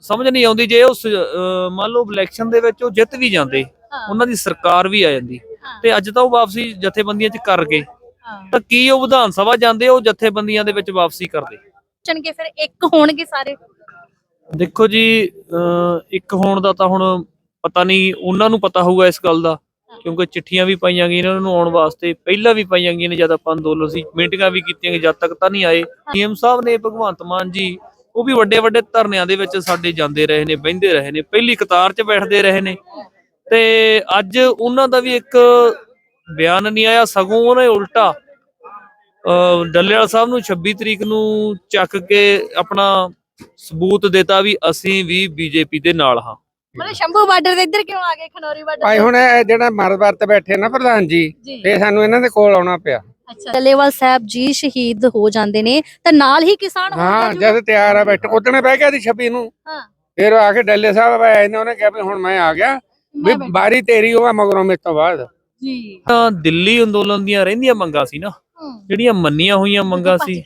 ਸਮਝ ਨਹੀਂ ਆਉਂਦੀ ਜੇ ਉਹ ਸ- ਅਹ ਮੰਨ ਲਓ ਇਲੈਕਸ਼ਨ ਦੇ ਵਿੱਚ ਉਹ ਜਿੱਤ ਵੀ ਜਾਂਦੇ ਉਹਨਾਂ ਦੀ ਸਰਕਾਰ ਵੀ ਆ ਜਾਂਦੀ। ਤੇ ਅੱਜ ਤਾਂ ਉਹ ਵਾਪਸੀ ਜਥੇਬੰਦੀਆਂ 'ਚ ਕਰ ਗਏ। ਤਾਂ ਕੀ ਉਹ ਵਿਧਾਨ ਸਭਾ ਜਾਂਦੇ ਉਹ ਜਥੇਬੰਦੀਆਂ ਦੇ ਵਿੱਚ ਵਾਪਸੀ ਕਰਦੇ? ਚਣਗੇ ਫਿਰ ਇੱਕ ਹੋਣਗੇ ਸਾਰੇ? ਦੇਖੋ ਜੀ ਇੱਕ ਹੋਣ ਦਾ ਤਾਂ ਹੁਣ ਪਤਾ ਨਹੀਂ ਉਹਨਾਂ ਨੂੰ ਪਤਾ ਹੋਊਗਾ ਇਸ ਗੱਲ ਦਾ ਕਿਉਂਕਿ ਚਿੱਠੀਆਂ ਵੀ ਪਾਈਆਂ ਗਈਆਂ ਇਹਨਾਂ ਨੂੰ ਆਉਣ ਵਾਸਤੇ ਪਹਿਲਾਂ ਵੀ ਪਾਈਆਂ ਗਈਆਂ ਨੇ ਜਦ ਆਪਾਂ ਅੰਦੋਲਨ ਸੀ ਮੀਟਿੰਗਾਂ ਵੀ ਕੀਤੀਆਂ ਗਈਆਂ ਜਦ ਤੱਕ ਤਾਂ ਨਹੀਂ ਆਏ। ਸੀਐਮ ਸਾਹਿਬ ਨੇ ਭਗਵੰਤ ਮਾਨ ਜੀ ਉਹ ਵੀ ਵੱਡੇ ਵੱਡੇ ਧਰਨਿਆਂ ਦੇ ਵਿੱਚ ਸਾਡੇ ਜਾਂਦੇ ਰਹੇ ਨੇ ਬਹਿੰਦੇ ਰਹੇ ਨੇ ਪਹਿਲੀ ਕਤਾਰ 'ਚ ਬੈਠਦੇ ਰਹੇ ਨੇ। ਤੇ ਅੱਜ ਉਹਨਾਂ ਦਾ ਵੀ ਇੱਕ ਬਿਆਨ ਨਹੀਂ ਆਇਆ ਸਗੋਂ ਉਹਨੇ ਉਲਟਾ ਡੱਲੇਵਾਲ ਸਾਹਿਬ ਨੂੰ 26 ਤਰੀਕ ਨੂੰ ਚੱਕ ਕੇ ਆਪਣਾ ਸਬੂਤ ਦਿੱਤਾ ਵੀ ਅਸੀਂ ਵੀ ਬੀਜੇਪੀ ਦੇ ਨਾਲ ਹਾਂ। ਮਤਲਬ ਸ਼ੰਭੂ ਬਾਰਡਰ ਦੇ ਇੱਧਰ ਕਿਉਂ ਆ ਗਏ ਖਨੌਰੀ ਬਾਰਡਰ ਭਾਈ ਹੁਣ ਇਹ ਜਿਹੜਾ ਮਰਦਰ ਤੇ ਬੈਠੇ ਨਾ ਪ੍ਰਧਾਨ ਜੀ ਜੀ। ਫੇ ਸਾਨੂੰ ਇਹਨਾਂ ਦੇ ਕੋਲ ਆਉਣਾ ਪਿਆ। ਅੱਛਾ। ਡੱਲੇਵਾਲ ਸਾਹਿਬ ਜੀ ਸ਼ਹੀਦ ਹੋ ਜਾਂਦੇ ਨੇ ਤਾਂ ਨਾਲ ਹੀ ਕਿਸਾਨ ਹੋ। ਜਦ ਤਿਆਰ ਆ ਬੈਠ ਉਦਣੇ ਬਹਿ ਗਿਆ ਸੀ 26 ਨੂੰ। ਹਾਂ। ਫਿਰ ਆ ਕੇ ਡੱਲੇ ਸਾਹਿਬ ਆਏ ਨੇ ਉਹਨੇ ਕਿਹਾ ਵੀ ਹੁਣ ਮੈਂ ਆ ਗਿਆ। ਵੀ ਮੈਂ। ਬਾਰੀ ਤੇਰੀ ਹੋਆ ਮਗਰੋਂ ਮੇਰੇ ਤੋਂ ਬਾਅਦ। ਜੀ। ਤਾਂ ਦਿੱਲੀ ਅੰਦੋਲਨ ਦੀਆਂ ਰਹਿੰਦੀਆਂ ਮੰਗਾਂ ਸੀ ਨਾ। ਜਿਹੜੀਆਂ ਮੰਨੀਆਂ ਹੋਈਆਂ ਮੰਗਾਂ ਸੀ।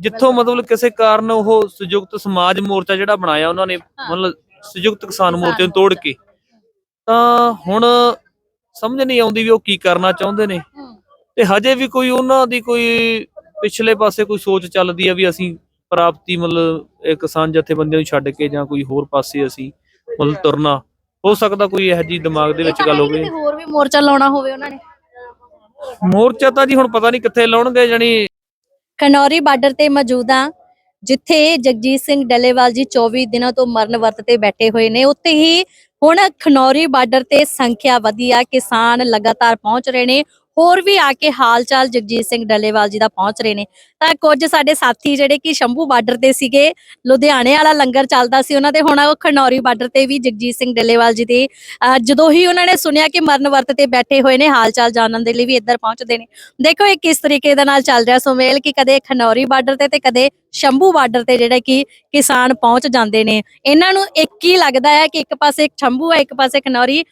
ਜਿੱਥੋਂ ਮਤਲਬ ਕਿਸੇ ਕਾਰਨ ਉਹ ਸੰਯੁਕਤ ਸਮਾਜ ਮੋਰਚਾ ਜਿਹੜਾ ਬਣਾਇਆ ਉਹਨਾਂ ਨੇ ਮਤਲਬ ਸੰਯੁਕਤ ਕਿਸਾਨ ਮੋਰਚੇ ਨੂੰ ਤੋੜ ਕੇ। ਤਾਂ ਹੁਣ ਸਮਝ ਨਹੀਂ ਆਉਂਦੀ ਵੀ ਉਹ ਕੀ ਕਰਨਾ ਚਾਹੁੰਦੇ ਨੇ। ਤੇ ਹਜੇ ਵੀ ਕੋਈ ਉਹਨਾਂ ਦੀ ਕੋਈ ਪਿਛਲੇ ਪਾਸੇ ਕੋਈ ਸੋਚ ਚੱਲਦੀ ਆ ਵੀ ਅਸੀਂ ਪ੍ਰਾਪਤੀ ਮਤਲਬ ਇਹ ਕਿਸਾਨ ਜਥੇਬੰਦੀਆਂ ਨੂੰ ਛੱਡ ਕੇ ਜਾਂ ਕੋਈ ਹੋਰ ਪਾਸੇ ਅਸੀਂ ਮਤਲਬ ਤੁਰਨਾ ਹੋ ਸਕਦਾ ਕੋਈ ਇਹੋ ਜਿਹੀ ਦਿਮਾਗ ਦੇ ਵਿੱਚ ਗੱਲ ਹੋਵੇ। ਹੋਰ ਵੀ ਮੋਰਚਾ ਲਾਉਣਾ ਹੋਵੇ ਉਹਨਾਂ ਨੇ। ਮੋਰਚਾ ਤਾਂ ਜੀ ਹੁਣ ਪਤਾ ਨਹੀਂ ਕਿੱਥੇ ਲਾਉਣਗੇ ਜਾਨੀ ਖਨੌਰੀ ਬਾਰਡਰ ਤੇ ਮੌਜੂਦ ਹਾਂ ਜਿੱਥੇ ਜਗਜੀਤ ਸਿੰਘ ਡੱਲੇਵਾਲ ਜੀ 24 ਦਿਨਾਂ ਤੋਂ ਮਰਨ ਵਰਤ ਤੇ ਬੈਠੇ ਹੋਏ ਨੇ। ਉੱਥੇ ਹੀ ਹੁਣ ਖਨੌਰੀ ਬਾਰਡਰ ਤੇ ਸੰਖਿਆ ਵਧੀ ਆ ਕਿਸਾਨ ਲਗਾਤਾਰ ਪਹੁੰਚ ਰਹੇ ਨੇ। ਹੋਰ ਵੀ ਆ ਕੇ ਹਾਲ ਚਾਲ ਜਗਜੀਤ ਸਿੰਘ ਡੱਲੇਵਾਲ ਜੀ ਦਾ ਪਹੁੰਚ ਰਹੇ ਨੇ। ਤਾਂ ਕੁਝ ਸਾਡੇ ਸਾਥੀ ਜਿਹੜੇ ਕਿ ਸ਼ੰਭੂ ਬਾਰਡਰ ਤੇ ਸੀਗੇ, ਲੁਧਿਆਣੇ ਵਾਲਾ ਲੰਗਰ ਚੱਲਦਾ ਸੀ, ਉਹਨਾਂ ਦੇ ਹੁਣ ਉਹ ਖਨੌਰੀ ਬਾਰਡਰ ਤੇ ਵੀ ਜਗਜੀਤ ਸਿੰਘ ਡੱਲੇਵਾਲ ਜੀ ਦੇ ਜਦੋਂ ਹੀ ਉਹਨਾਂ ਨੇ ਸੁਣਿਆ ਕਿ ਮਰਨ ਵਰਤ ਤੇ ਬੈਠੇ ਹੋਏ ਨੇ ਹਾਲ ਚਾਲ ਜਾਣਨ ਦੇ ਲਈ ਵੀ ਇੱਧਰ ਪਹੁੰਚਦੇ ਨੇ। ਦੇਖੋ ਇਹ ਕਿਸ ਤਰੀਕੇ ਦੇ ਨਾਲ ਚੱਲ ਰਿਹਾ ਸੁਮੇਲ ਕਿ ਕਦੇ ਖਨੌਰੀ ਬਾਰਡਰ ਤੇ ਤੇ ਕਦੇ ਸ਼ੰਭੂ ਬਾਰਡਰ ਤੇ ਜਿਹੜਾ ਕਿ ਕਿਸਾਨ ਪਹੁੰਚ ਜਾਂਦੇ ਨੇ। ਇਹਨਾਂ ਨੂੰ ਇੱਕ ਹੀ ਲੱਗਦਾ ਹੈ ਕਿ ਇੱਕ ਪਾਸੇ ਸ਼ੰਭੂ ਹੈ, ਇੱਕ ਪਾਸੇ ਖਨੌਰੀ।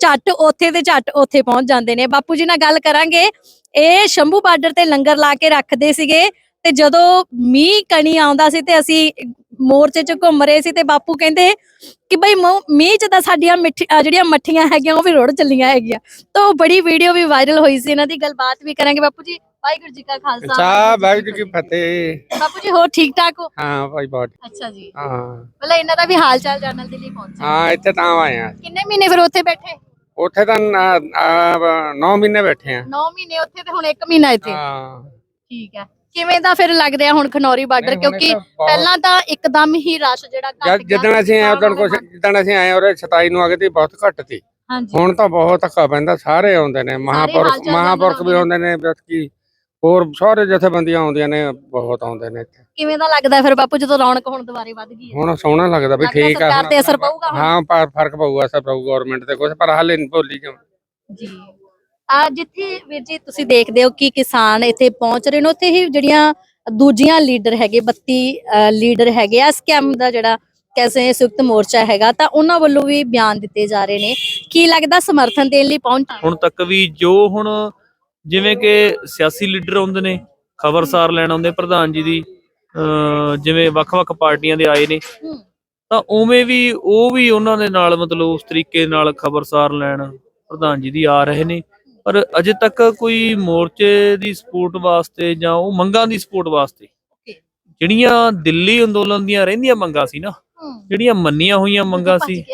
ਝੱਟ ਉੱਥੇ ਤੇ ਝੱਟ ਉੱਥੇ ਪਹੁੰਚ ਜਾਂਦੇ ਨੇ। ਬਾਪੂ ਜੀ ਨਾਲ ਗੱਲ ਕਰਾਂਗੇ। ਇਹ ਸ਼ੰਭੂ ਬਾਰਡਰ ਤੇ ਲੰਗਰ ਲਾ ਕੇ ਰੱਖਦੇ ਸੀਗੇ ਤੇ ਜਦੋਂ ਮੀਂਹ ਕਣੀ ਆਉਂਦਾ ਸੀ ਤੇ ਅਸੀਂ ਮੋਰਚੇ 'ਚ ਘੁੰਮ ਰਹੇ ਸੀ ਤੇ ਬਾਪੂ ਕਹਿੰਦੇ ਕਿ ਬਈ ਮੋ- ਮੀਂਹ 'ਚ ਤਾਂ ਸਾਡੀਆਂ ਜਿਹੜੀਆਂ ਮੱਠੀਆਂ ਹੈਗੀਆਂ ਉਹ ਵੀ ਰੁੜ ਚੱਲੀਆਂ ਹੈਗੀਆਂ। ਤਾਂ ਉਹ ਬੜੀ ਵੀਡੀਓ ਵੀ ਵਾਇਰਲ ਹੋਈ ਸੀ। ਇਹਨਾਂ ਦੀ ਗੱਲਬਾਤ ਵੀ ਕਰਾਂਗੇ। ਬਾਪੂ ਜੀ ਵਾਹਿਗੁਰੂ ਜੀ ਕਾ ਖਾਲਸਾ। ਚਾਹ ਵਾਹਿਗੁਰੂ ਜੀ ਫਤਿਹ। ਬਾਪੂ ਜੀ ਹੋਰ ਠੀਕ ਠਾਕ ਹੋ? ਹਾਂ ਭਾਈ ਬਹੁਤ ਅੱਛਾ ਜੀ। ਹਾਂ। ਮਤਲਬ ਇਹਨਾਂ ਦਾ ਵੀ ਹਾਲ ਚਾਲ ਜਾਣਨ ਦੇ ਲਈ ਪਹੁੰਚੇ। ਹਾਂ ਇੱਥੇ ਤਾਂ ਆਏ ਆ। ਕਿੰਨੇ ਮਹੀਨੇ ਫਿਰ ਉੱਥੇ ਬੈਠੇ? ਉੱਥੇ ਤਾਂ 9 ਮਹੀਨੇ ਬੈਠੇ ਆ। 9 ਮਹੀਨੇ ਉੱਥੇ ਤੇ ਹੁਣ 1 ਮਹੀਨਾ ਇੱਥੇ? ਹਾਂ। ਠੀਕ ਹੈ। ਕਿਵੇਂ ਦਾ ਫਿਰ ਲੱਗ ਰਿਹਾ ਹੁਣ ਖਨੌਰੀ ਬਾਰਡਰ? ਨਹੀਂ, ਹੁਣ ਕਿਉਂਕਿ ਤਾਂ ਬਹੁਤ- ਪਹਿਲਾਂ ਤਾਂ ਇੱਕਦਮ ਹੀ ਰਸ਼ ਜਿਹੜਾ ਘਟ ਜਦ ਜਿੱਦਣ ਅਸੀਂ ਆਏ ਉਦੋਂ ਕੁਛ ਜਿੱਦਣ ਅਸੀਂ ਆਏ ਔਰ 27 ਨੂੰ ਆ ਗਏ ਤੇ ਬਹੁਤ ਘੱਟ ਸੀ। ਹਾਂਜੀ। ਹੁਣ ਤਾਂ ਬਹੁਤ ਧੱਕਾ ਪੈਂਦਾ ਸਾਰੇ ਆਉਂਦੇ ਨੇ। ਮਹਾਪੁਰਖ ਹਾਲ ਚਾਲ ਮਹਾਪੁਰਖ ਵੀ ਆਉਂਦੇ ਨੇ ਵਿਅਕਤੀ ਹੋਰ ਸਾਰੇ ਜਥੇਬੰਦੀਆਂ ਆਉਂਦੀਆਂ ਨੇ ਬਹੁਤ ਆਉਂਦੇ ਨੇ ਇੱਥੇ। ਕਿਵੇਂ ਦਾ ਲੱਗਦਾ ਫਿਰ ਬਾਪੂ ਜਦੋਂ ਰੌਣਕ ਹੁਣ ਦੁਬਾਰੇ ਵੱਧ ਗਈ ਹੈ? ਹੁਣ ਸੋਹਣਾ ਲੱਗਦਾ ਵੀ ਲੱਗਦਾ ਠੀਕ ਆ ਸਰਕਾਰ ਤੇ ਅਸਰ ਪਊਗਾ ਹੁਣ? ਹਾਂ ਪਰ ਫ਼ਰਕ ਪਊਗਾ ਅਸਰ ਪਊ ਗਵਰਨਮੈਂਟ ਤੇ ਕੁਝ ਪਰ ਹਾਲੇ ਨਹੀਂ ਭੁੱਲੀ ਜਾ ਜੀ। ਆ ਜਿੱਥੇ ਵੀਰ ਜੀ ਤੁਸੀਂ ਦੇਖਦੇ ਹੋ ਕਿ ਕਿਸਾਨ ਇੱਥੇ ਪਹੁੰਚ ਰਹੇ ਨੇ ਉੱਥੇ ਹੀ ਜਿਹੜੀਆਂ ਦੂਜੀਆਂ ਲੀਡਰ ਹੈਗੇ 32 ਅਹ, ਲੀਡਰ ਹੈਗੇ ਆ ਸਕੈਮ ਦਾ ਜਿਹੜਾ ਕੈਸੇ ਸੰਯੁਕਤ ਮੋਰਚਾ ਹੈਗਾ ਤਾਂ ਉਹਨਾਂ ਵੱਲੋਂ ਵੀ ਬਿਆਨ ਦਿੱਤੇ ਜਾ ਰਹੇ ਨੇ। ਕੀ ਲੱਗਦਾ ਸਮਰਥਨ ਦੇਣ ਲਈ ਪਹੁੰਚ ਹੁਣ ਤੱਕ ਵੀ ਜੋ ਹੁਣ ਜਿਵੇਂ ਕਿ ਸਿਆਸੀ ਲੀਡਰ ਆਉਂਦੇ ਨੇ ਖਬਰਸਾਰ ਲੈਣ ਆਉਂਦੇ ਪ੍ਰਧਾਨ ਜੀ ਦੀ ਜਿਵੇਂ ਵੱਖ-ਵੱਖ ਪਾਰਟੀਆਂ ਦੇ ਆਏ ਨੇ। ਤਾਂ ਉਵੇਂ ਵੀ ਉਹ ਵੀ ਉਹਨਾਂ ਦੇ ਨਾਲ ਮਤਲਬ ਉਸ ਤਰੀਕੇ ਨਾਲ ਖਬਰਸਾਰ ਲੈਣ ਪ੍ਰਧਾਨ ਜੀ ਦੀ ਆ ਰਹੇ ਨੇ। ਪਰ ਅਜੇ ਤੱਕ ਕੋਈ ਮੋਰਚੇ ਦੀ ਸਪੋਰਟ ਵਾਸਤੇ ਜਾਂ ਉਹ ਮੰਗਾਂ ਦੀ ਸਪੋਰਟ ਵਾਸਤੇ ਜਿਹੜੀਆਂ ਦਿੱਲੀ ਅੰਦੋਲਨ ਦੀਆਂ ਰਹਿੰਦੀਆਂ ਮੰਗਾਂ ਸੀ ਨਾ ਜਿਹੜੀਆਂ ਮੰਨੀਆਂ ਹੋਈਆਂ ਮੰਗਾਂ ਸੀ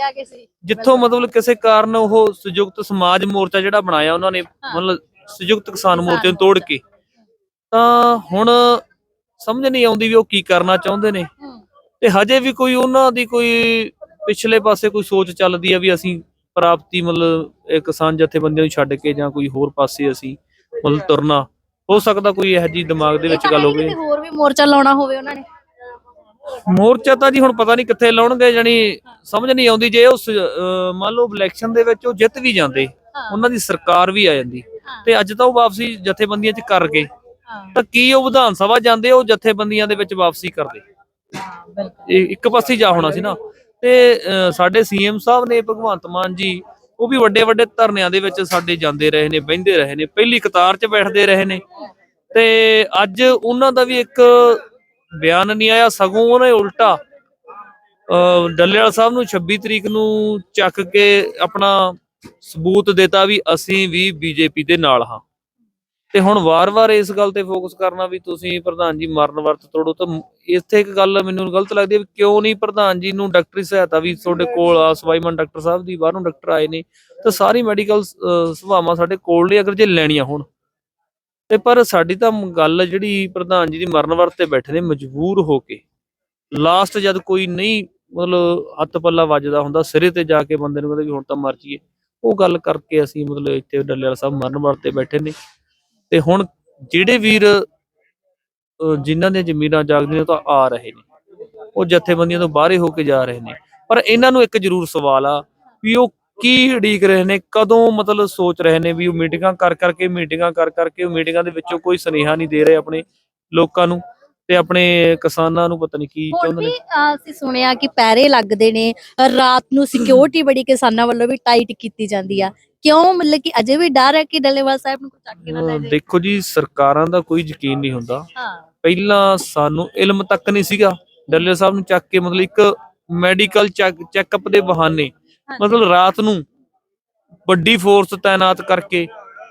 ਜਿੱਥੋਂ ਮਤਲਬ ਕਿਸੇ ਕਾਰਨ ਉਹ ਸੰਯੁਕਤ ਸਮਾਜ ਮੋਰਚਾ ਜਿਹੜਾ ਬਣਾਇਆ ਉਹਨਾਂ ਨੇ ਮਤਲਬ ਸੰਯੁਕਤ ਕਿਸਾਨ ਮੋਰਚੇ ਨੂੰ ਤੋੜ ਕੇ। ਤਾਂ ਹੁਣ ਸਮਝ ਨਹੀਂ ਆਉਂਦੀ ਵੀ ਉਹ ਕੀ ਕਰਨਾ ਚਾਹੁੰਦੇ ਨੇ। ਤੇ ਹਜੇ ਵੀ ਕੋਈ ਉਹਨਾਂ ਦੀ ਕੋਈ ਪਿਛਲੇ ਪਾਸੇ ਕੋਈ ਸੋਚ ਚੱਲਦੀ ਆ ਵੀ ਅਸੀਂ ਪ੍ਰਾਪਤੀ ਮਤਲਬ ਇਹ ਕਿਸਾਨ ਜਥੇਬੰਦੀਆਂ ਨੂੰ ਛੱਡ ਕੇ ਜਾਂ ਕੋਈ ਹੋਰ ਪਾਸੇ ਅਸੀਂ ਮਤਲਬ ਤੁਰਨਾ। ਹੋ ਸਕਦਾ ਕੋਈ ਇਹੋ ਜਿਹੀ ਦਿਮਾਗ ਦੇ ਵਿੱਚ ਗੱਲ ਹੋਵੇ। ਹੋਰ ਵੀ ਮੋਰਚਾ ਲਾਉਣਾ ਹੋਵੇ ਉਹਨਾਂ ਨੇ। ਮੋਰਚਾ ਤਾਂ ਜੀ ਹੁਣ ਪਤਾ ਨਹੀਂ ਕਿੱਥੇ ਲਾਉਣਗੇ ਜਾਨੀ ਸਮਝ ਨਹੀਂ ਆਉਂਦੀ। ਜੇ ਉਹ ਮੰਨ ਲਓ ਇਲੈਕਸ਼ਨ ਦੇ ਵਿੱਚ ਉਹ ਜਿੱਤ ਵੀ ਜਾਂਦੇ ਉਹਨਾਂ ਦੀ ਸਰਕਾਰ ਵੀ ਆ ਜਾਂਦੀ। ਤੇ ਅੱਜ ਤਾਂ ਉਹ ਵਾਪਸੀ ਜਥੇਬੰਦੀਆਂ 'ਚ ਕਰ ਗਏ। ਤਾਂ ਕੀ ਉਹ ਵਿਧਾਨ ਸਭਾ ਜਾਂਦੇ ਉਹ ਜਥੇਬੰਦੀਆਂ ਦੇ ਵਿੱਚ ਵਾਪਸੀ ਕਰਦੇ? ਇਹ ਇੱਕ ਪਾਸੇ ਜਾ ਹੋਣਾ ਸੀ ਨਾ। ਤੇ ਸਾਡੇ ਸੀਐਮ ਸਾਹਿਬ ਨੇ ਭਗਵੰਤ ਮਾਨ ਜੀ ਉਹ ਵੀ ਵੱਡੇ ਵੱਡੇ ਧਰਨਿਆਂ ਦੇ ਵਿੱਚ ਸਾਡੇ ਜਾਂਦੇ ਰਹੇ ਨੇ ਬਹਿੰਦੇ ਰਹੇ ਨੇ ਪਹਿਲੀ ਕਤਾਰ 'ਚ ਬੈਠਦੇ ਰਹੇ ਨੇ। ਤੇ ਅੱਜ ਉਹਨਾਂ ਦਾ ਵੀ ਇੱਕ ਬਿਆਨ ਨਹੀਂ ਆਇਆ ਸਗੋਂ ਉਹਨੇ ਉਲਟਾ ਡੱਲੇਵਾਲ ਸਾਹਿਬ ਨੂੰ 26 ਤਰੀਕ ਨੂੰ ਚੱਕ ਕੇ ਆਪਣਾ ਸਬੂਤ ਦਿੱਤਾ ਵੀ ਅਸੀਂ ਵੀ ਬੀਜੇਪੀ ਦੇ ਨਾਲ ਹਾਂ। ਤੇ ਹੁਣ ਵਾਰ-ਵਾਰ ਇਸ ਗੱਲ ਤੇ ਫੋਕਸ ਕਰਨਾ ਵੀ ਤੁਸੀਂ ਪ੍ਰਧਾਨ ਜੀ ਮਰਨ ਵਰਤ ਤੋੜੋ ਤਾਂ ਇੱਥੇ ਇੱਕ ਗੱਲ ਮੈਨੂੰ ਗਲਤ ਲੱਗਦੀ ਹੈ ਵੀ ਕਿਉਂ ਨਹੀਂ ਪ੍ਰਧਾਨ ਜੀ ਨੂੰ ਡਾਕਟਰੀ ਸਹਾਇਤਾ ਵੀ ਤੁਹਾਡੇ ਕੋਲ ਆ, ਸਵਾਈਮਨ ਡਾਕਟਰ ਸਾਹਿਬ ਦੀ ਬਾਹਰੋਂ ਡਾਕਟਰ ਆਏ ਨੇ, ਤਾਂ ਸਾਰੀ ਮੈਡੀਕਲ ਸੇਵਾਵਾਂ ਸਾਡੇ ਕੋਲ ਨੇ ਅਗਰ ਜੇ ਲੈਣੀਆਂ ਹੋਣ। ਤੇ ਪਰ ਸਾਡੀ ਤਾਂ ਗੱਲ ਜਿਹੜੀ ਪ੍ਰਧਾਨ ਜੀ ਦੀ ਮਰਨ ਵਰਤ ਤੇ ਬੈਠੇ ਨੇ ਮਜਬੂਰ ਹੋ ਕੇ ਲਾਸਟ ਜਦ ਕੋਈ ਨਹੀਂ ਮਤਲਬ ਹੱਥ ਪੱਲਾ ਵੱਜਦਾ ਹੁੰਦਾ, ਸਿਰੇ ਤੇ ਜਾ ਕੇ ਬੰਦੇ ਨੂੰ ਕਹਿੰਦੇ ਵੀ ਹੁਣ ਤਾਂ ਮਰ ਜੀਏ ਉਹ ਗੱਲ ਕਰਕੇ ਅਸੀਂ ਮਤਲਬ ਇੱਥੇ ਡੱਲੇਵਾਲ ਸਾਹਿਬ ਮਰਨ ਵਰਤ ਬੈਠੇ ਨੇ। ਤੇ ਹੁਣ ਜਿਹੜੇ ਵੀਰ, ਅਹ, ਜਿਨ੍ਹਾਂ ਦੀਆਂ ਜ਼ਮੀਨਾਂ ਜਾਗਦੀਆਂ ਤਾਂ ਆ ਰਹੇ ਨੇ। ਉਹ ਜਥੇਬੰਦੀਆਂ ਤੋਂ ਬਾਹਰੇ ਹੋ ਕੇ ਜਾ ਰਹੇ ਨੇ। ਪਰ ਇਹਨਾਂ ਨੂੰ ਇੱਕ ਜ਼ਰੂਰ ਸਵਾਲ ਆ ਵੀ ਉਹ ਕੀ ਉਡੀਕ ਰਹੇ ਨੇ, ਕਦੋਂ ਮਤਲਬ ਸੋਚ ਰਹੇ ਨੇ ਵੀ ਉਹ ਮੀਟਿੰਗਾਂ ਕਰ ਕਰਕੇ ਮੀਟਿੰਗਾਂ ਕਰ ਕਰਕੇ ਉਹ ਮੀਟਿੰਗਾਂ ਦੇ ਵਿੱਚੋਂ ਕੋਈ ਸੁਨੇਹਾ ਨਹੀਂ ਦੇ ਰਹੇ ਆਪਣੇ ਲੋਕਾਂ ਨੂੰ। ਤੇ ਆਪਣੇ ਕਿਸਾਨਾਂ ਨੂੰ ਪਤਾ ਨਹੀਂ ਕੀ ਹੁਣ ਚਾਹੁੰਦੇ ਵੀ ਨੇ ਅਹ, ਅਸੀਂ ਸੁਣਿਆ ਕਿ ਪੈਰੇ ਲੱਗਦੇ ਨੇ ਰਾਤ ਨੂੰ ਸਿਕਿਉਰਿਟੀ ਬੜੀ ਕਿਸਾਨਾਂ ਵੱਲੋਂ ਵੀ ਟਾਈਟ ਕੀਤੀ ਜਾਂਦੀ ਆ। ਕਿਉਂ? ਮਤਲਬ ਕਿ ਅਜੇ ਵੀ ਡਰ ਹੈ ਕਿ ਡੱਲੇਵਾਲ ਸਾਹਿਬ ਨੂੰ ਕੋਈ ਚੱਕ ਕੇ ਨਾ ਲੈ ਅਹ ਜਾਏ। ਦੇਖੋ ਜੀ ਸਰਕਾਰਾਂ ਦਾ ਕੋਈ ਯਕੀਨ ਨਹੀਂ ਹੁੰਦਾ। ਹਾਂ। ਪਹਿਲਾਂ ਸਾਨੂੰ ਇਲਮ ਤੱਕ ਨਹੀਂ ਸੀਗਾ। ਡੱਲੇ ਸਾਹਿਬ ਨੂੰ ਚੱਕ ਕੇ ਮਤਲਬ ਇੱਕ ਮੈਡੀਕਲ ਚੈੱਕਅਪ ਦੇ ਬਹਾਨੇ। ਮਤਲਬ ਰਾਤ ਨੂੰ ਵੱਡੀ ਫੋਰਸ ਤਾਇਨਾਤ ਕਰਕੇ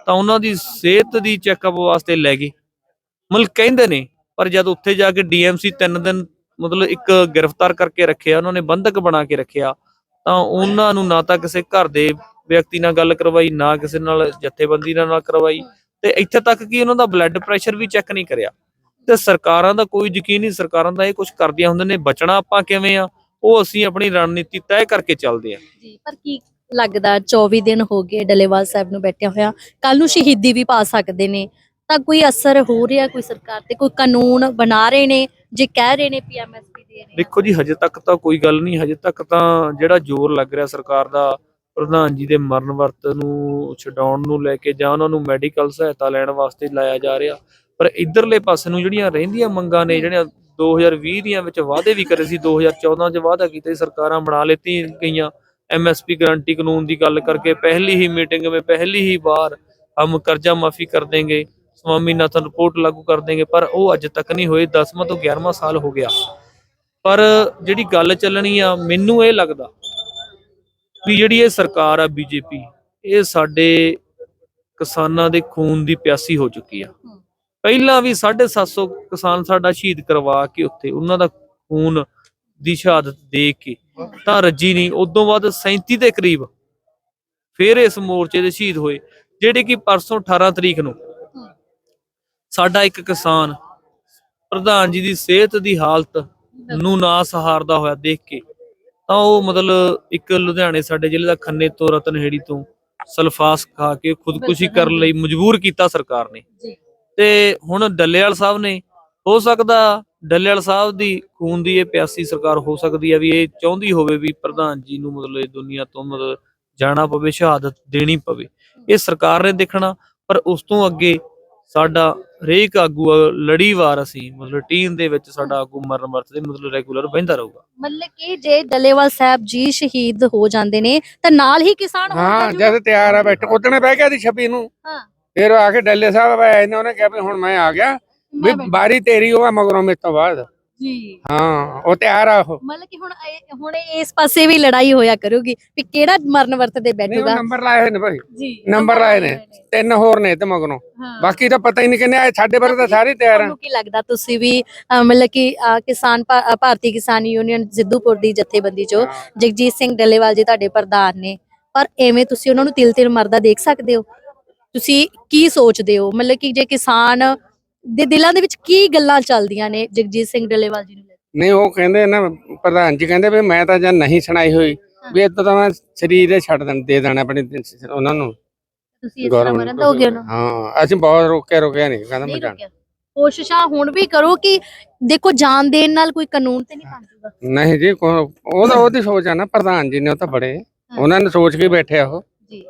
ਤਾਂ ਉਹਨਾਂ ਦੀ ਸਿਹਤ ਦੀ ਚੈੱਕਅਪ ਵਾਸਤੇ ਲੈ ਗਏ। ਮਤਲਬ ਕਹਿੰਦੇ ਨੇ ਪਰ ਜਦ ਉੱਥੇ ਜਾ ਕੇ ਡੀਐਮਸੀ ਤਿੰਨ ਦਿਨ ਮਤਲਬ ਇੱਕ ਗ੍ਰਿਫਤਾਰ ਕਰਕੇ ਰੱਖਿਆ, ਉਹਨਾਂ ਨੇ ਬੰਧਕ ਬਣਾ ਕੇ ਰੱਖਿਆ, ਤਾਂ ਉਹਨਾਂ ਨੂੰ ਨਾ ਤਾਂ ਕਿਸੇ ਘਰ ਦੇ ਵਿਅਕਤੀ ਨਾਲ ਗੱਲ ਕਰਵਾਈ, ਨਾ ਕਿਸੇ ਨਾਲ ਜਥੇਬੰਦੀ ਨਾਲ ਕਰਵਾਈ, ਤੇ ਇੱਥੇ ਤੱਕ ਕਿ ਉਹਨਾਂ ਦਾ ਬਲੱਡ ਪ੍ਰੈਸ਼ਰ ਵੀ ਚੈੱਕ ਨਹੀਂ ਕਰਿਆ। ਤੇ ਸਰਕਾਰਾਂ ਦਾ ਕੋਈ ਯਕੀਨ ਨਹੀਂ, ਸਰਕਾਰਾਂ ਦਾ ਇਹ ਕੁਝ ਕਰਦੀਆਂ ਹੁੰਦੇ ਨੇ, ਬਚਣਾ ਆਪਾਂ ਕਿਵੇਂ ਆ, ਉਹ ਅਸੀਂ ਆਪਣੀ ਰਣਨੀਤੀ ਤੈਅ ਕਰਕੇ ਚੱਲਦੇ ਆ। ਜੀ, ਪਰ ਕੀ ਲੱਗਦਾ 24 ਦਿਨ ਹੋ ਗਏ ਡੱਲੇਵਾਲ ਸਾਹਿਬ ਨੂੰ ਬੈਠਿਆ ਹੋਇਆ ਕੱਲ ਨੂੰ ਸ਼ਹੀਦੀ ਵੀ ਪਾ ਸਕਦੇ ਨੇ। ਤਾਂ ਕੋਈ ਅਸਰ ਹੋ ਰਿਹਾ ਕੋਈ ਸਰਕਾਰ ਤੇ? ਕੋਈ ਕਾਨੂੰਨ ਬਣਾ ਰਹੇ ਨੇ? ਜੇ ਕਹਿ ਰਹੇ ਨੇ ਪੀਐਮਐਸਪੀ ਦੇ ਰਹੇ ਦੇਖੋ ਜੀ, ਹਜੇ ਤੱਕ ਤਾਂ ਕੋਈ ਗੱਲ ਨਹੀਂ। ਹਜੇ ਤੱਕ ਤਾਂ ਜਿਹੜਾ ਜ਼ੋਰ ਲੱਗ ਰਿਹਾ ਸਰਕਾਰ ਦਾ, ਪ੍ਰਧਾਨ ਜੀ ਦੇ ਮਰਨ ਵਰਤ ਨੂੰ ਛਡਾਉਣ ਨੂੰ ਲੈ ਕੇ ਜਾਂ ਉਹਨਾਂ ਨੂੰ ਮੈਡੀਕਲ ਸਹਾਇਤਾ ਲੈਣ ਵਾਸਤੇ ਲਾਇਆ ਜਾ ਰਿਹਾ। ਪਰ ਇਧਰਲੇ ਪਾਸੇ ਨੂੰ ਜਿਹੜੀਆਂ ਰਹਿੰਦੀਆਂ ਮੰਗਾਂ ਨੇ, ਜਿਹੜੀਆਂ 2020 ਦੀਆਂ ਵਿੱਚ ਵਾਅਦੇ ਵੀ ਕਰੇ ਸੀ 2014 'ਚ ਵਾਅਦਾ ਕੀਤਾ ਸੀ, ਸਰਕਾਰਾਂ ਬਣਾ ਲਈਆਂ ਗਈਆਂ। ਐਮਐਸਪੀ ਗਰੰਟੀ ਕਾਨੂੰਨ ਦੀ ਗੱਲ ਕਰਕੇ ਪਹਿਲੀ ਹੀ ਮੀਟਿੰਗ ਵਿੱਚ ਪਹਿਲੀ ਹੀ ਵਾਰ ਹਮ ਕਰਜ਼ਾ ਮਾਫੀ ਕਰ ਦੇਂਗੇ ਸਵਾਮੀਨਾਥਨ ਰਿਪੋਰਟ ਲਾਗੂ ਕਰ ਦੇਗੇ ਪਰ ਉਹ ਅੱਜ ਤੱਕ ਨਹੀਂ ਹੋਏ 10ਵਾਂ ਤੋਂ 11ਵਾਂ ਸਾਲ ਹੋ ਗਿਆ। ਪਰ ਜਿਹੜੀ ਗੱਲ ਚੱਲਣੀ ਆ ਮੈਨੂੰ ਇਹ ਲੱਗਦਾ ਵੀ ਜਿਹੜੀ ਇਹ ਸਰਕਾਰ ਆ ਬੀਜੇਪੀ ਇਹ ਸਾਡੇ ਕਿਸਾਨਾਂ ਦੇ ਖੂਨ ਦੀ ਪਿਆਸੀ ਹੋ ਚੁੱਕੀ ਆ। ਪਹਿਲਾਂ ਵੀ 750 ਕਿਸਾਨ ਸਾਡਾ ਸ਼ਹੀਦ ਕਰਵਾ ਕੇ ਉੱਥੇ ਉਹਨਾਂ ਦਾ ਖੂਨ ਦੀ ਸ਼ਹਾਦਤ ਦੇ ਕੇ ਤਾਂ ਰੱਜੀ ਨਹੀਂ। ਉਦੋਂ ਬਾਅਦ 37 ਦੇ ਕਰੀਬ ਫਿਰ ਇਸ ਮੋਰਚੇ ਦੇ ਸ਼ਹੀਦ ਹੋਏ ਜਿਹੜੇ ਕਿ ਪਰਸੋਂ 18 ਤਰੀਕ ਨੂੰ ਸਾਡਾ ਇੱਕ ਕਿਸਾਨ ਪ੍ਰਧਾਨ ਜੀ ਦੀ ਸਿਹਤ ਦੀ ਹਾਲਤ ਨੂੰ ਨਾ ਸਹਾਰਦਾ ਹੋਇਆ ਦੇਖ ਕੇ ਤਾਂ ਉਹ ਮਤਲਬ ਇੱਕ ਲੁਧਿਆਣੇ ਸਾਡੇ ਜ਼ਿਲ੍ਹੇ ਦਾ ਖੰਨੇ ਤੋਂ ਰਤਨਹੇੜੀ ਤੋਂ ਸਲਫਾਸ ਖਾ ਕੇ ਖੁਦਕੁਸ਼ੀ ਕਰਨ ਲਈ ਮਜਬੂਰ ਕੀਤਾ ਸਰਕਾਰ ਨੇ। ਤੇ ਹੁਣ ਡੱਲੇਵਾਲ ਸਾਹਿਬ ਨੇ ਹੋ ਸਕਦਾ ਡੱਲੇਵਾਲ ਸਾਹਿਬ ਦੀ ਖੂਨ ਦੀ ਇਹ ਪਿਆਸੀ ਸਰਕਾਰ ਹੋ ਸਕਦੀ ਹੈ ਵੀ ਇਹ ਚਾਹੁੰਦੀ ਹੋਵੇ ਵੀ ਪ੍ਰਧਾਨ ਜੀ ਨੂੰ ਮਤਲਬ ਇਹ ਦੁਨੀਆ ਤੋਂ ਮਤਲਬ ਜਾਣਾ ਪਵੇ ਸ਼ਹਾਦਤ ਦੇਣੀ ਪਵੇ। ਇਹ ਸਰਕਾਰ ਨੇ ਦੇਖਣਾ ਪਰ ਉਸ ਤੋਂ ਅੱਗੇ ਸਾਡਾ ਹਰੇਕ ਆਗੂ ਲੜੀਵਾਰ ਅਸੀਂ ਮਤਲਬ ਟੀਮ ਦੇ ਵਿੱਚ ਸਾਡਾ ਆਗੂ ਮਰਨ ਵਰਤਦੇ ਮਤਲਬ ਰੈਗੂਲਰ ਬਹਿੰਦਾ ਰਹੂਗਾ। ਮਤਲਬ ਕਿ ਜੇ ਡੱਲੇਵਾਲ ਸਾਹਿਬ ਜੀ ਸ਼ਹੀਦ ਹੋ ਜਾਂਦੇ ਨੇ ਤਾਂ ਨਾਲ ਹੀ ਕਿਸਾਨ ਹਾਂ ਜਦ ਤਿਆਰ ਆ ਬੈਠ ਉਦਣੇ ਬਹਿ ਗਿਆ ਦੀ 26 ਨੂੰ। ਹਾਂ। ਫਿਰ ਆ ਕੇ ਡੱਲੇ ਸਾਹਿਬ ਆਏ ਨੇ ਉਹਨੇ ਕਿਹਾ ਵੀ ਹੁਣ ਮੈਂ ਆ ਗਿਆ। ਵੀ। ਬਾਰੀ ਤੇਰੀ ਆ ਮਗਰੋਂ ਮੇਰੇ ਤੋਂ ਬਾਅਦ। ਜੀ। ਹਾਂ ਉਹ ਤਿਆਰ ਆ ਉਹ। ਮਤਲਬ ਕਿ ਹੁਣ ਇਹ- ਹੁਣ ਇਸ ਪਾਸੇ ਵੀ ਲੜਾਈ ਹੋਇਆ ਕਰੂਗੀ ਵੀ ਕਿਹੜਾ ਮਰਨ ਵਰਤ ਤੇ ਨਹੀਂ ਉਹ ਬੈਠੂਗਾ? ਨੰਬਰ ਲਾਏ ਹੋਏ ਨੇ ਭਾਈ। ਜੀ ਨੰਬਰ ਲਾਏ ਨੇ। ਤਿੰਨ ਹੋਰ ਨੇ ਤੇ ਮਗਰੋਂ। ਹਾਂ। ਬਾਕੀ ਤਾਂ ਪਤਾ ਹੀ ਨਹੀਂ ਕਿੰਨੇ ਆਏ ਸਾਡੇ ਬਾਰੇ ਤਾਂ ਸਾਰੇ ਤਿਆਰ ਆ। ਤੁਹਾਨੂੰ ਕੀ ਲੱਗਦਾ ਤੁਸੀਂ ਵੀ ਅਹ, ਮਤਲਬ ਕਿ ਅਹ, ਕਿਸਾਨ ਭਾ- ਅਹ, ਭਾਰਤੀ ਕਿਸਾਨ ਯੂਨੀਅਨ ਜਿੱਦੂਪੁਰ ਦੀ ਜਥੇਬੰਦੀ ਚੋਂ ਜਗਜੀਤ ਸਿੰਘ ਡੱਲੇਵਾਲ ਜੀ ਤੁਹਾਡੇ ਪ੍ਰਧਾਨ ਨੇ। ਪਰ ਐਵੇਂ ਤੁਸੀਂ ਉਹਨਾਂ ਨੂੰ ਤਿਲ ਤਿਲ ਮਰਦਾ ਦੇਖ ਸਕਦੇ ਹੋ? ਤੁਸੀਂ ਕੀ ਸੋਚਦੇ ਹੋ? ਮਤਲਬ ਕਿ ਜੇ ਕਿਸਾਨ ਦੇ ਦਿਲਾਂ ਦੇ ਵਿੱਚ ਕੀ ਗੱਲਾਂ ਚੱਲਦੀਆਂ ਨੇ ਜਗਜੀਤ ਸਿੰਘ ਡੱਲੇਵਾਲ ਜੀ ਨੂੰ ਲੈ ਕੇ? ਨਹੀਂ ਉਹ ਕਹਿੰਦੇ ਨਾ ਪ੍ਰਧਾਨ ਜੀ ਕਹਿੰਦੇ ਵੀ ਮੈਂ ਤਾਂ ਜਾਂ ਨਹੀਂ ਸੁਣਾਈ ਹੋਈ ਵੀ ਇਦਾਂ ਤਾਂ ਮੈਂ ਸਰੀਰ ਹੀ ਛੱਡ ਦੇਣ ਦੇ ਦੇਣਾ ਆਪਣੇ ਉਹਨਾਂ ਨੂੰ। ਤੁਸੀਂ ਇਸ ਤਰ੍ਹਾਂ ਗੌਰਵ ਮਰਨ ਦੋਗੇ ਉਹਨਾਂ? ਨੂੰ? ਹਾਂ ਅਸੀਂ ਬਹੁਤ ਰੋਕਿਆ ਰੋਕਿਆ ਨਹੀਂ ਕਹਿੰਦਾ ਮੈਂ ਨਹੀਂ ਜਾਣ। ਰੁਕਿਆ। ਕੋਸ਼ਿਸ਼ਾਂ ਹੁਣ ਵੀ ਕਰੋ ਕਿ ਦੇਖੋ ਜਾਨ ਦੇਣ ਨਾਲ ਕੋਈ ਕਾਨੂੰਨ ਤੇ ਨਹੀਂ ਬਣਦਾ ਨਹੀਂ ਜੀ ਕੋ- ਉਹ ਤਾਂ ਉਹਦੀ ਸੋਚ ਆ ਨਾ ਪ੍ਰਧਾਨ ਜੀ ਨੇ ਉਹ ਤਾਂ ਬੜੇ। ਉਹਨਾਂ ਨੇ ਸੋਚ ਕੇ ਬੈਠੇ ਆ ਉਹ। ਜੀ।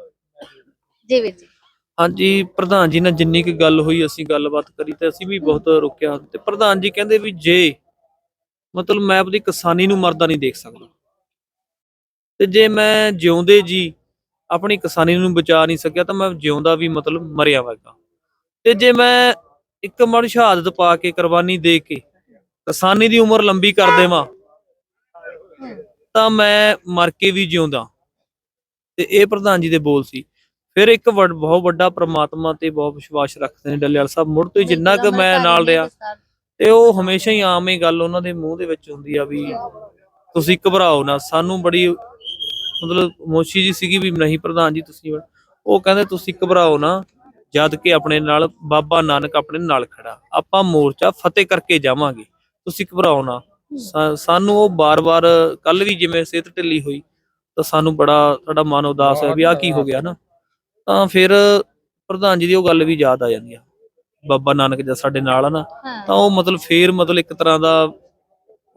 ਜੀ ਵੀਰ ਜੀ। ਹਾਂਜੀ, ਪ੍ਰਧਾਨ ਜੀ ਨਾਲ ਜਿੰਨੀ ਕੁ ਗੱਲ ਹੋਈ, ਅਸੀਂ ਗੱਲਬਾਤ ਕਰੀ ਤੇ ਅਸੀਂ ਵੀ ਬਹੁਤ ਰੁਕਿਆ। ਤੇ ਪ੍ਰਧਾਨ ਜੀ ਕਹਿੰਦੇ ਵੀ ਜੇ ਮਤਲਬ ਮੈਂ ਆਪਣੀ ਕਿਸਾਨੀ ਨੂੰ ਮਰਦਾ ਨਹੀਂ ਦੇਖ ਸਕਦਾ। ਤੇ ਜੇ ਮੈਂ ਜਿਉਂਦੇ ਜੀ ਆਪਣੀ ਕਿਸਾਨੀ ਨੂੰ ਬਚਾ ਨਹੀਂ ਸਕਿਆ, ਤਾਂ ਮੈਂ ਜਿਉਂਦਾ ਵੀ ਮਤਲਬ ਮਰਿਆ ਵਾਗਾ ਤੇ ਜੇ ਮੈਂ ਇੱਕ ਮੜ ਸ਼ਹਾਦਤ ਪਾ ਕੇ ਕੁਰਬਾਨੀ ਦੇ ਕੇ ਕਿਸਾਨੀ ਦੀ ਉਮਰ ਲੰਬੀ ਕਰ ਦੇਵਾਂ, ਤਾਂ ਮੈਂ ਮਰ ਕੇ ਵੀ ਜਿਉਂਦਾ। ਤੇ ਇਹ ਪ੍ਰਧਾਨ ਜੀ ਦੇ ਬੋਲ ਸੀ। ਫਿਰ ਇੱਕ ਬਹੁਤ ਵੱਡਾ ਪ੍ਰਮਾਤਮਾ ਤੇ ਬਹੁਤ ਵਿਸ਼ਵਾਸ ਰੱਖਦੇ ਨੇ ਡੱਲੇਵਾਲ ਸਾਹਿਬ। ਮੁੜ ਤੋਂ ਜਿੰਨਾ ਕੁ ਮੈਂ ਨਾਲ ਰਿਹਾ ਤੇ ਉਹ ਹਮੇਸ਼ਾ ਹੀ ਆਮ ਹੀ ਗੱਲ ਉਹਨਾਂ ਦੇ ਮੂੰਹ ਦੇ ਵਿੱਚ ਹੁੰਦੀ ਆ ਵੀ ਤੁਸੀਂ ਘਬਰਾਓ ਨਾ ਸਾਨੂੰ ਬੜੀ ਮਤਲਬ ਮੋਸ਼ੀ ਜੀ ਸੀਗੀ ਵੀ ਨਹੀਂ ਪ੍ਰਧਾਨ ਜੀ ਤੁਸੀਂ ਉਹ ਕਹਿੰਦੇ ਤੁਸੀਂ ਘਬਰਾਓ ਨਾ ਜਦ ਕਿ ਆਪਣੇ ਨਾਲ ਬਾਬਾ ਨਾਨਕ ਆਪਣੇ ਨਾਲ ਖੜਾ। ਆਪਾਂ ਮੋਰਚਾ ਫਤਿਹ ਕਰਕੇ ਜਾਵਾਂਗੇ ਤੁਸੀਂ ਘਬਰਾਓ ਨਾ। ਸਾਨੂੰ ਉਹ ਬਾਰ-ਬਾਰ ਕੱਲ ਵੀ ਜਿਵੇਂ ਸਿਹਤ ਢਿੱਲੀ ਹੋਈ ਤਾਂ ਸਾਨੂੰ ਬੜਾ ਸਾਡਾ ਮਨ ਉਦਾਸ ਹੋਇਆ ਵੀ ਆ ਕੀ ਹੋ ਗਿਆ ਨਾ। ਤਾਂ ਫਿਰ ਪ੍ਰਧਾਨ ਜੀ ਦੀ ਉਹ ਗੱਲ ਵੀ ਯਾਦ ਆ ਜਾਂਦੀ ਆ। ਬਾਬਾ ਨਾਨਕ ਜਦ ਸਾਡੇ ਨਾਲ ਆ ਨਾ ਤਾਂ ਉਹ ਮਤਲਬ ਫੇਰ ਮਤਲਬ ਇੱਕ ਤਰ੍ਹਾਂ ਦਾ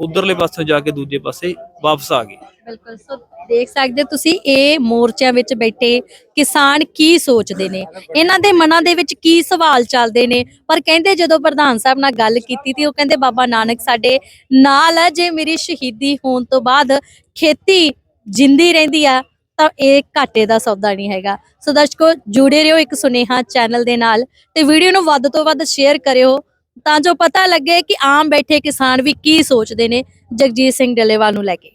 ਉਧਰਲੇ ਪਾਸੇ ਜਾ ਕੇ ਦੂਜੇ ਪਾਸੇ ਵਾਪਸ ਆ ਗਏ। ਬਿਲਕੁਲ ਸੋ ਦੇਖ ਸਕਦੇ ਤੁਸੀਂ ਇਹ ਮੋਰਚਿਆਂ ਵਿੱਚ ਬੈਠੇ ਕਿਸਾਨ ਕੀ ਸੋਚਦੇ ਨੇ ਇਹਨਾਂ ਦੇ ਮਨਾਂ ਦੇ ਵਿੱਚ ਕੀ ਸਵਾਲ ਚੱਲਦੇ ਨੇ ਪਰ ਕਹਿੰਦੇ ਜਦੋਂ ਪ੍ਰਧਾਨ ਸਾਹਿਬ ਨਾਲ ਗੱਲ ਕੀਤੀ ਤੇ ਉਹ ਕਹਿੰਦੇ ਬਾਬਾ ਨਾਨਕ ਸਾਡੇ ਨਾਲ ਹੈ ਜੇ ਮੇਰੀ ਸ਼ਹੀਦੀ ਹੋਣ ਤੋਂ ਬਾਅਦ ਖੇਤੀ ਜਿੰਦੀ ਰਹਿੰਦੀ ਆ ਤਾਂ ਇਹ ਘਾਟੇ ਦਾ ਸੌਦਾ ਨਹੀਂ ਹੈਗਾ। ਸੋ ਦਰਸ਼ਕੋ, ਜੁੜੇ ਰਹੋ ਇੱਕ ਸੁਨੇਹਾ ਚੈਨਲ ਦੇ ਨਾਲ ਤੇ ਵੀਡੀਓ ਨੂੰ ਵੱਧ ਤੋਂ ਵੱਧ ਸ਼ੇਅਰ ਕਰਿਓ ਤਾਂ ਜੋ ਪਤਾ ਲੱਗੇ ਕਿ ਆਮ ਬੈਠੇ ਕਿਸਾਨ ਵੀ ਕੀ ਸੋਚਦੇ ਨੇ ਜਗਜੀਤ ਸਿੰਘ ਡੱਲੇਵਾਲ ਨੂੰ ਲੈ ਕੇ।